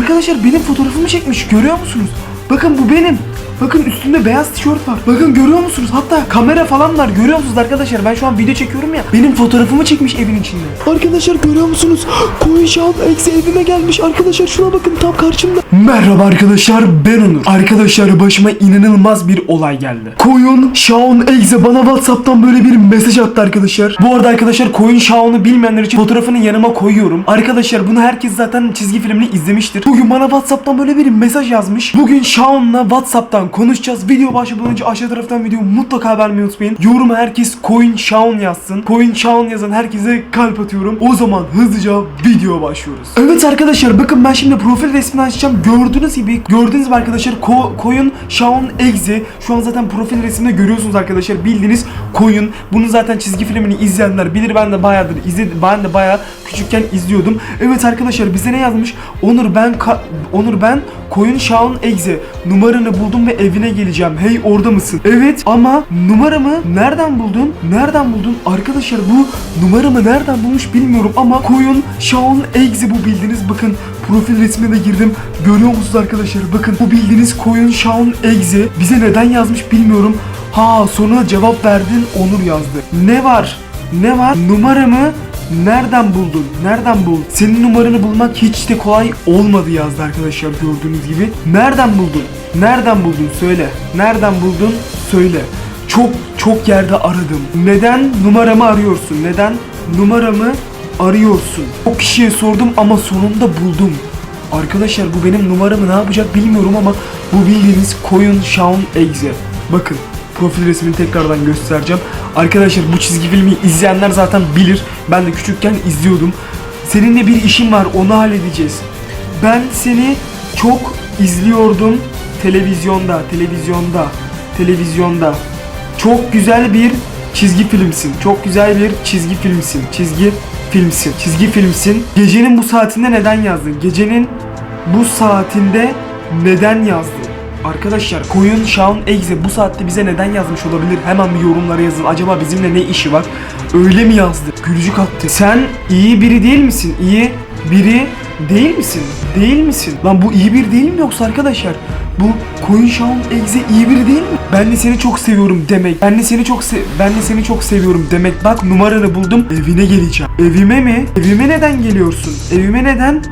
Arkadaşlar benim fotoğrafımı çekmiş görüyor musunuz? Bakın bu benim. Bakın üstünde beyaz tişört var. Bakın görüyor musunuz? Hatta kamera falan var. Görüyor musunuz arkadaşlar? Ben şu an video çekiyorum ya. Benim fotoğrafımı çekmiş evin içinde. Arkadaşlar görüyor musunuz? Koyun Şahan eksi evime gelmiş. Arkadaşlar şuna bakın tam karşımda. Merhaba arkadaşlar ben Onur. Arkadaşlar başıma inanılmaz bir olay geldi. Koyun Şahan Egze bana Whatsapp'tan böyle bir mesaj attı arkadaşlar. Bu arada arkadaşlar Koyun Şahan'ı bilmeyenler için fotoğrafını yanıma koyuyorum. Arkadaşlar bunu herkes zaten çizgi filmini izlemiştir. Bugün bana Whatsapp'tan böyle bir mesaj yazmış. Bugün Şahan'la Whatsapp'tan konuşacağız. Video başlamadan önce aşağı taraftan video mutlaka vermeyi unutmayın. Yoruma herkes Koyun Şahan yazsın. Koyun Şahan yazan herkese kalp atıyorum. O zaman hızlıca video başlıyoruz. Evet arkadaşlar bakın ben şimdi profil resmini açacağım. Gördüğünüz gibi gördüğünüz gibi arkadaşlar ko- koyun Shaun Egze. Şu an zaten profil resminde görüyorsunuz arkadaşlar. Bildiğiniz koyun. Bunu zaten çizgi filmini izleyenler bilir. Ben de bayağıdır izledim. Ben de bayağı küçükken izliyordum. Evet arkadaşlar bize ne yazmış? Onur ben Onur ben koyun Shaun Egze. Numaranı buldum ve evine geleceğim. Hey orada mısın? Evet ama numaramı nereden buldun? Nereden buldun? Arkadaşlar bu numaramı nereden bulmuş bilmiyorum ama koyun Shaun Egze bu bildiğiniz bakın profil resmine de girdim. Görüyor musunuz arkadaşlar? Bakın bu bildiğiniz koyun Shaun Egze bize neden yazmış bilmiyorum. Ha sonra cevap verdin Onur yazdı. Ne var? Ne var? Numaramı nereden buldun? Nereden buldun? Senin numaranı bulmak hiç de kolay olmadı yazdı arkadaşlar gördüğünüz gibi. Nereden buldun? Nereden buldun? Söyle. Nereden buldun? Söyle. Çok çok yerde aradım. Neden numaramı arıyorsun? Neden numaramı arıyorsun? O kişiye sordum ama sonunda buldum. Arkadaşlar bu benim numaramı ne yapacak bilmiyorum ama bu bildiğiniz koyun Shaun Egze. Bakın profil resmini tekrardan göstereceğim. Arkadaşlar bu çizgi filmi izleyenler zaten bilir. Ben de küçükken izliyordum. Seninle bir işim var onu halledeceğiz. Ben seni çok izliyordum televizyonda, televizyonda, televizyonda. Çok güzel bir çizgi filmsin. Çok güzel bir çizgi filmsin. Çizgi filmsin. Çizgi filmsin. Gecenin bu saatinde neden yazdın? Gecenin bu saatinde neden yazdın? Arkadaşlar koyun Shaun Egze bu saatte bize neden yazmış olabilir? Hemen bir yorumlara yazın. Acaba bizimle ne işi var? Öyle mi yazdı? Gülücük attı. Sen iyi biri değil misin? İyi biri değil misin? Değil misin? Lan bu iyi bir değil mi yoksa arkadaşlar? Bu koyun Shaun Egze iyi biri değil mi? Ben de seni çok seviyorum demek. Ben de seni çok se ben de seni çok seviyorum demek. Bak numaranı buldum. Evine geleceğim. Evime mi? Evime neden geliyorsun? Evime neden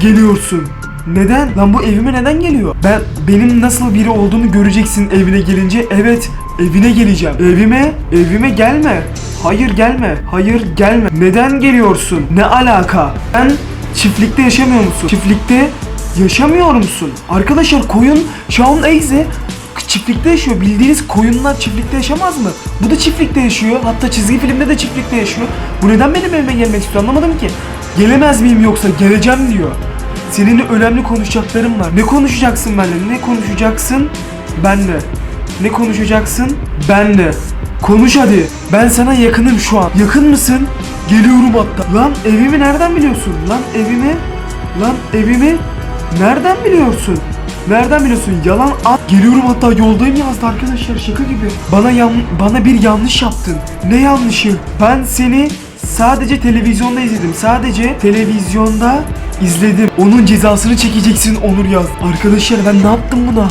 geliyorsun? Neden? Lan bu evime neden geliyor? Ben benim nasıl biri olduğumu göreceksin evine gelince. Evet, evine geleceğim. Evime, evime gelme. Hayır gelme. Hayır gelme. Neden geliyorsun? Ne alaka? Ben çiftlikte yaşamıyor musun? Çiftlikte yaşamıyor musun? Arkadaşlar koyun Shaun Egze çiftlikte yaşıyor. Bildiğiniz koyunlar çiftlikte yaşamaz mı? Bu da çiftlikte yaşıyor. Hatta çizgi filmde de çiftlikte yaşıyor. Bu neden benim evime gelmek istiyor anlamadım ki. Gelemez miyim yoksa geleceğim diyor. Seninle önemli konuşacaklarım var. Ne konuşacaksın benimle? Ne konuşacaksın benle? Ne konuşacaksın benle? Konuş hadi. Ben sana yakınım şu an. Yakın mısın? Geliyorum hatta. Lan evimi nereden biliyorsun? Lan evimi? Lan evimi nereden biliyorsun? Nereden biliyorsun? Yalan at. Geliyorum hatta yoldayım yazdı arkadaşlar şaka gibi. Bana yan bana bir yanlış yaptın. Ne yanlışı? Ben seni sadece televizyonda izledim. Sadece televizyonda izledim. Onun cezasını çekeceksin Onur yaz. Arkadaşlar ben ne yaptım buna?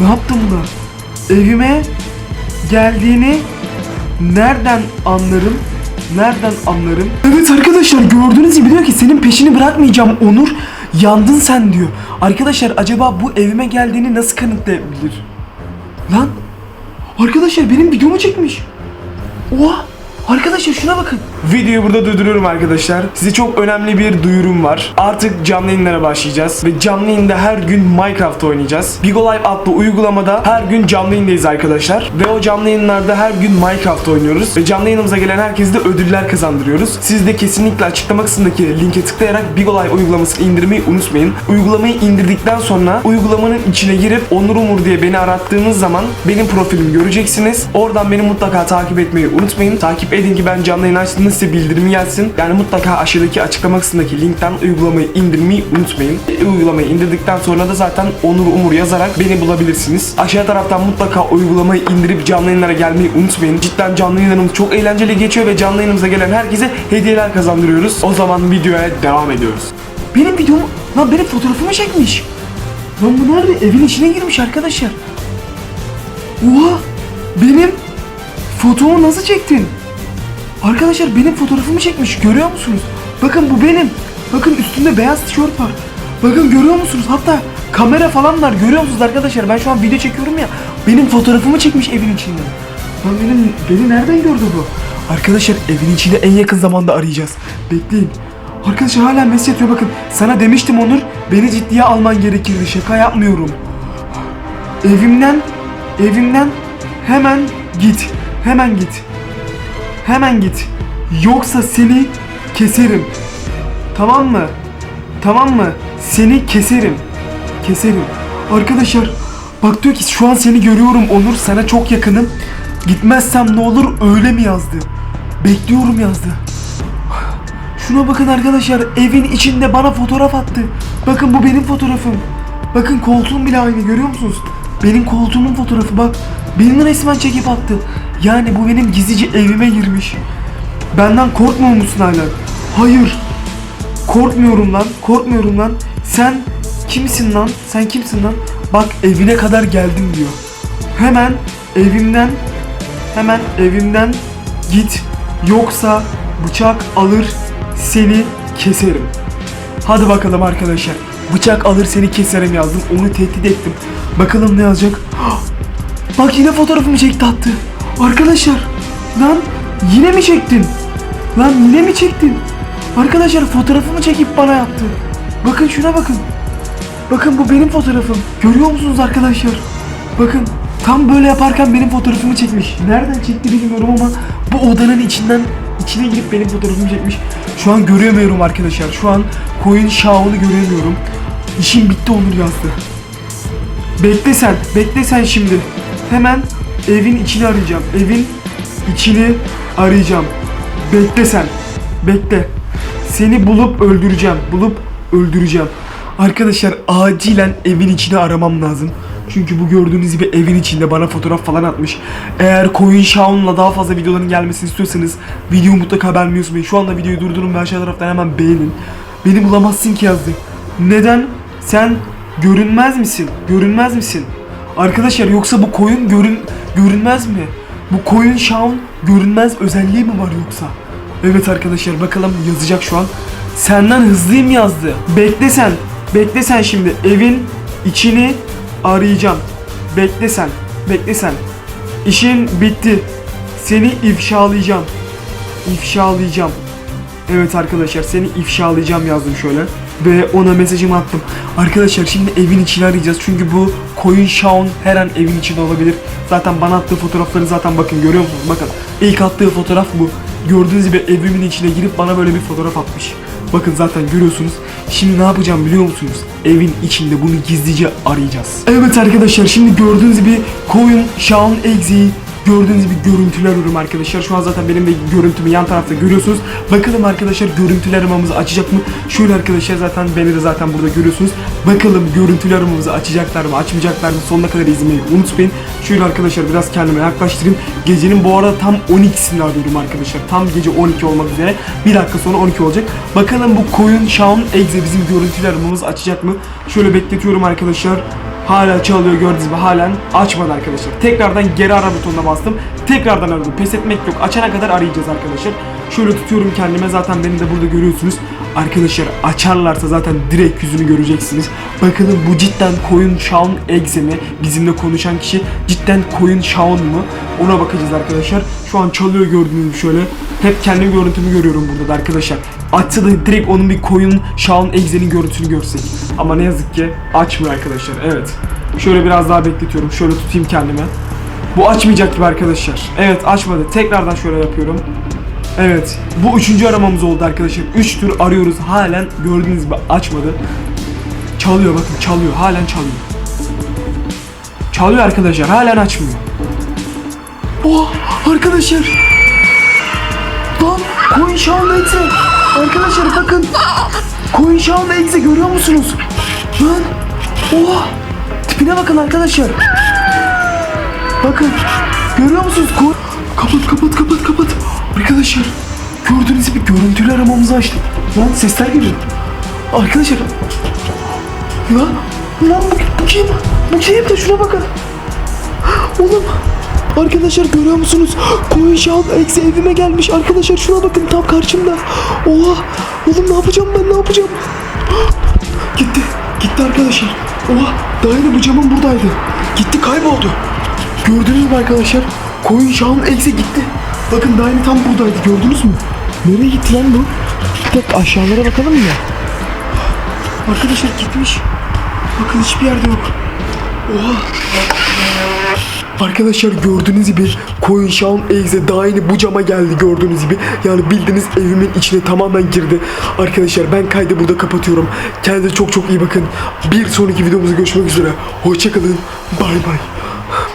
Ne yaptım buna? Evime geldiğini nereden anlarım? Nereden anlarım? Evet arkadaşlar gördüğünüz gibi diyor ki senin peşini bırakmayacağım Onur. Yandın sen diyor. Arkadaşlar acaba bu evime geldiğini nasıl kanıtlayabilir? Lan arkadaşlar benim videomu çekmiş. Oha! Arkadaşlar şuna bakın. Videoyu burada durduruyorum arkadaşlar. Size çok önemli bir duyurum var. Artık canlı yayınlara başlayacağız. Ve canlı yayında her gün Minecraft oynayacağız. Bigo Live adlı uygulamada her gün canlı yayındayız arkadaşlar. Ve o canlı yayınlarda her gün Minecraft oynuyoruz. Ve canlı yayınımıza gelen herkese de ödüller kazandırıyoruz. Siz de kesinlikle açıklama kısmındaki linke tıklayarak Bigo Live uygulamasını indirmeyi unutmayın. Uygulamayı indirdikten sonra uygulamanın içine girip Onur Umur diye beni arattığınız zaman benim profilimi göreceksiniz. Oradan beni mutlaka takip etmeyi unutmayın. Takip edin ki ben canlı yayın açtığımda size bildirimi gelsin. Yani mutlaka aşağıdaki açıklama kısmındaki linkten uygulamayı indirmeyi unutmayın. E, uygulamayı indirdikten sonra da zaten Onur Umur yazarak beni bulabilirsiniz. Aşağı taraftan mutlaka uygulamayı indirip canlı yayınlara gelmeyi unutmayın. Cidden canlı yayınlarımız çok eğlenceli geçiyor ve canlı yayınımıza gelen herkese hediyeler kazandırıyoruz. O zaman videoya devam ediyoruz. Benim videomu, lan benim fotoğrafımı çekmiş. Lan bu nerede? Evin içine girmiş arkadaşlar. Oha! Benim fotoğrafımı nasıl çektin? Arkadaşlar benim fotoğrafımı çekmiş. Görüyor musunuz? Bakın bu benim. Bakın üstünde beyaz tişört var. Bakın görüyor musunuz? Hatta kamera falan var. Görüyor musunuz arkadaşlar? Ben şu an video çekiyorum ya. Benim fotoğrafımı çekmiş evin içinde. Lan benim, beni nereden gördü bu? Arkadaşlar evin içinde en yakın zamanda arayacağız. Bekleyin. Arkadaşlar hala mesaj atıyor bakın. Sana demiştim Onur. Beni ciddiye alman gerekirdi. Şaka yapmıyorum. Evimden, evimden hemen git. Hemen git. Hemen git. Yoksa seni keserim. Tamam mı? Tamam mı? Seni keserim. Keserim. Arkadaşlar bak diyor ki şu an seni görüyorum Onur sana çok yakınım. Gitmezsem ne olur öyle mi yazdı? Bekliyorum yazdı. Şuna bakın arkadaşlar evin içinde bana fotoğraf attı. Bakın bu benim fotoğrafım. Bakın koltuğum bile aynı görüyor musunuz? Benim koltuğumun fotoğrafı bak. Benim resmen çekip attı. Yani bu benim gizlice evime girmiş. Benden korkmuyor musun hala? Hayır. Korkmuyorum lan. Korkmuyorum lan. Sen kimsin lan? Sen kimsin lan? Bak evine kadar geldim diyor. Hemen evimden hemen evimden git. Yoksa bıçak alır seni keserim. Hadi bakalım arkadaşlar. Bıçak alır seni keserim yazdım. Onu tehdit ettim. Bakalım ne yazacak? Bak yine fotoğrafımı çekti attı. Arkadaşlar lan yine mi çektin? Lan yine mi çektin? Arkadaşlar fotoğrafımı çekip bana yaptı. Bakın şuna bakın. Bakın bu benim fotoğrafım. Görüyor musunuz arkadaşlar? Bakın tam böyle yaparken benim fotoğrafımı çekmiş. Nereden çekti bilmiyorum ama bu odanın içinden içine girip benim fotoğrafımı çekmiş. Şu an göremiyorum arkadaşlar. Şu an koyun şahını göremiyorum. İşim bitti Onur yazdı. Bekle sen, bekle sen şimdi. Hemen evin içini arayacağım. Evin içini arayacağım. Bekle sen, bekle. Seni bulup öldüreceğim, bulup öldüreceğim. Arkadaşlar acilen evin içini aramam lazım. Çünkü bu gördüğünüz gibi evin içinde bana fotoğraf falan atmış. Eğer Coin Shawn'la daha fazla videoların gelmesini istiyorsanız videoyu mutlaka beğenmeyi unutmayın. Şu anda videoyu durdurun ve aşağı taraftan hemen beğenin. Beni bulamazsın ki yazdı. Neden? Sen görünmez misin? Görünmez misin? Arkadaşlar yoksa bu koyun görün görünmez mi? Bu koyun Shawn görünmez özelliği mi var yoksa? Evet arkadaşlar bakalım yazacak şu an. Senden hızlıyım yazdı. Bekle sen. Bekle sen şimdi. Evin içini arayacağım. Bekle sen. Bekle sen. İşin bitti. Seni ifşalayacağım. İfşalayacağım. Evet arkadaşlar seni ifşalayacağım yazdım şöyle. Ve ona mesajımı attım. Arkadaşlar şimdi evin içini arayacağız. Çünkü bu koyun Shaun her an evin içinde olabilir. Zaten bana attığı fotoğrafları zaten bakın görüyor musunuz? Bakın ilk attığı fotoğraf bu. Gördüğünüz gibi evimin içine girip bana böyle bir fotoğraf atmış. Bakın zaten görüyorsunuz. Şimdi ne yapacağım biliyor musunuz? Evin içinde bunu gizlice arayacağız. Evet arkadaşlar şimdi gördüğünüz gibi koyun Shaun Eggs'i Gördüğünüz gibi görüntüler arıyorum arkadaşlar. Şu an zaten benim de görüntümü yan tarafta görüyorsunuz. Bakalım arkadaşlar görüntüler aramamızı açacak mı? Şöyle arkadaşlar zaten beni de zaten burada görüyorsunuz. Bakalım görüntüler aramamızı açacaklar mı, açmayacaklar mı? Sonuna kadar izlemeyi unutmayın. Şöyle arkadaşlar biraz kendime yaklaştırayım. Gecenin bu arada tam 12'sini arıyorum arkadaşlar. Tam gece 12 olmak üzere. Bir dakika sonra 12 olacak. Bakalım bu koyun Shaun Eggs'e bizim görüntüler aramamızı açacak mı? Şöyle bekletiyorum arkadaşlar. Hala çalıyor gördüğünüz gibi halen açmadı arkadaşlar. Tekrardan geri ara butonuna bastım. Tekrardan aradım. Pes etmek yok. Açana kadar arayacağız arkadaşlar. Şöyle tutuyorum kendime zaten beni de burada görüyorsunuz. Arkadaşlar açarlarsa zaten direkt yüzünü göreceksiniz. Bakalım bu cidden koyun Shaun Eggs'e mi? Bizimle konuşan kişi cidden koyun Shaun mu? Ona bakacağız arkadaşlar. Şu an çalıyor gördüğünüz şöyle. Hep kendi görüntümü görüyorum burada da arkadaşlar. Açsa da direkt onun bir koyun Shaun Eggs'e'nin görüntüsünü görsek. Ama ne yazık ki açmıyor arkadaşlar. Evet. Şöyle biraz daha bekletiyorum. Şöyle tutayım kendime. Bu açmayacak gibi arkadaşlar. Evet açmadı. Tekrardan şöyle yapıyorum. Evet. Bu üçüncü aramamız oldu arkadaşlar. Üç tur arıyoruz. Halen gördüğünüz gibi açmadı. Çalıyor bakın çalıyor. Halen çalıyor. Çalıyor arkadaşlar. Halen açmıyor. Oh arkadaşlar. Lan Coin Shawn Eggs'e. Arkadaşlar bakın. Coin Shawn Eggs'e görüyor musunuz? Lan. Oha. Tipine bakın arkadaşlar. Bakın. Görüyor musunuz? Ko Açtık. Lan sesler geliyor. Arkadaşlar. Lan, lan bu, bu kim? Bu kim de şuna bakın. Oğlum. Arkadaşlar görüyor musunuz? Koyun şahap eksi evime gelmiş. Arkadaşlar şuna bakın tam karşımda. Oha. Oğlum ne yapacağım ben ne yapacağım? Gitti. Gitti arkadaşlar. Oha. Daha yeni bu camın buradaydı. Gitti kayboldu. Gördünüz mü arkadaşlar? Koyun şahın eksi gitti. Bakın daha yeni tam buradaydı. Gördünüz mü? Nereye gitti lan bu? Bir dakika aşağılara bakalım mı? Arkadaşlar gitmiş. Bakın hiçbir yerde yok. Oha. Arkadaşlar gördüğünüz gibi koyun şahın egze daha yeni bu cama geldi gördüğünüz gibi. Yani bildiğiniz evimin içine tamamen girdi. Arkadaşlar ben kaydı burada kapatıyorum. Kendinize çok çok iyi bakın. Bir sonraki videomuzda görüşmek üzere. Hoşçakalın. Bay bay.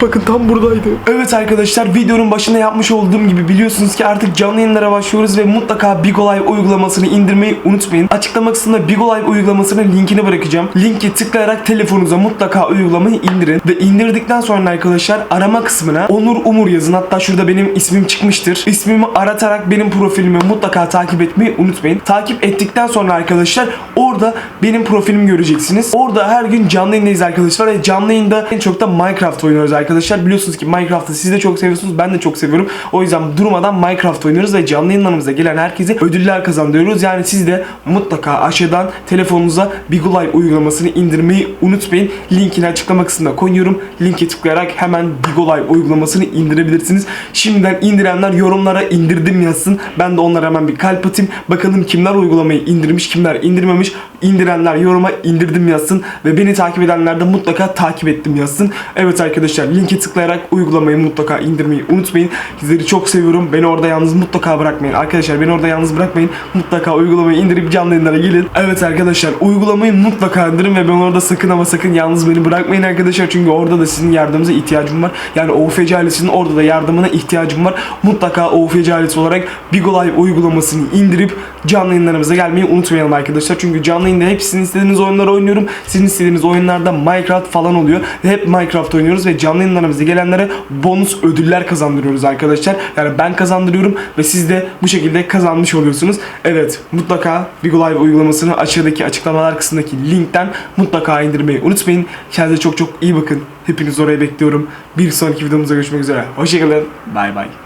Bakın tam buradaydı. Evet arkadaşlar videonun başında yapmış olduğum gibi biliyorsunuz ki artık canlı yayınlara başlıyoruz ve mutlaka Bigo Live uygulamasını indirmeyi unutmayın. Açıklama kısmında Bigo Live uygulamasının linkini bırakacağım. Linki tıklayarak telefonunuza mutlaka uygulamayı indirin. Ve indirdikten sonra arkadaşlar arama kısmına Onur Umur yazın. Hatta şurada benim ismim çıkmıştır. İsmimi aratarak benim profilimi mutlaka takip etmeyi unutmayın. Takip ettikten sonra arkadaşlar orada benim profilimi göreceksiniz. Orada her gün canlı yayındayız arkadaşlar ve canlı yayında en çok da Minecraft oynuyoruz arkadaşlar. Biliyorsunuz ki Minecraft'ı siz de çok seviyorsunuz. Ben de çok seviyorum. O yüzden durmadan Minecraft oynuyoruz ve canlı yayınlarımıza gelen herkese ödüller kazandırıyoruz. Yani siz de mutlaka aşağıdan telefonunuza Bigo Live uygulamasını indirmeyi unutmayın. Linkini açıklama kısmına koyuyorum. Linke tıklayarak hemen Bigo Live uygulamasını indirebilirsiniz. Şimdiden indirenler yorumlara indirdim yazsın. Ben de onlara hemen bir kalp atayım. Bakalım kimler uygulamayı indirmiş, kimler indirmemiş. İndirenler yoruma indirdim yazsın ve beni takip edenler de mutlaka takip ettim yazsın. Evet arkadaşlar linke tıklayarak uygulamayı mutlaka indirmeyi unutmayın. Sizleri çok seviyorum. Beni orada yalnız mutlaka bırakmayın. Arkadaşlar beni orada yalnız bırakmayın. Mutlaka uygulamayı indirip canlı yayınlara gelin. Evet arkadaşlar uygulamayı mutlaka indirin ve ben orada sakın ama sakın yalnız beni bırakmayın arkadaşlar. Çünkü orada da sizin yardımınıza ihtiyacım var. Yani OFC ailesinin orada da yardımına ihtiyacım var. Mutlaka OFC ailesi olarak Bigo Live uygulamasını indirip canlı yayınlarımıza gelmeyi unutmayalım arkadaşlar. Çünkü canlı yayında hep sizin istediğiniz oyunları oynuyorum. Sizin istediğiniz oyunlarda Minecraft falan oluyor. Ve hep Minecraft oynuyoruz ve canlı yayınlarımıza gelenlere bonus ödüller kazandırıyoruz arkadaşlar. Yani ben kazandırıyorum ve siz de bu şekilde kazanmış oluyorsunuz. Evet mutlaka Bigo Live uygulamasını aşağıdaki açıklamalar kısmındaki linkten mutlaka indirmeyi unutmayın. Kendinize çok çok iyi bakın. Hepiniz oraya bekliyorum. Bir sonraki videomuzda görüşmek üzere. Hoşçakalın. Bay bay.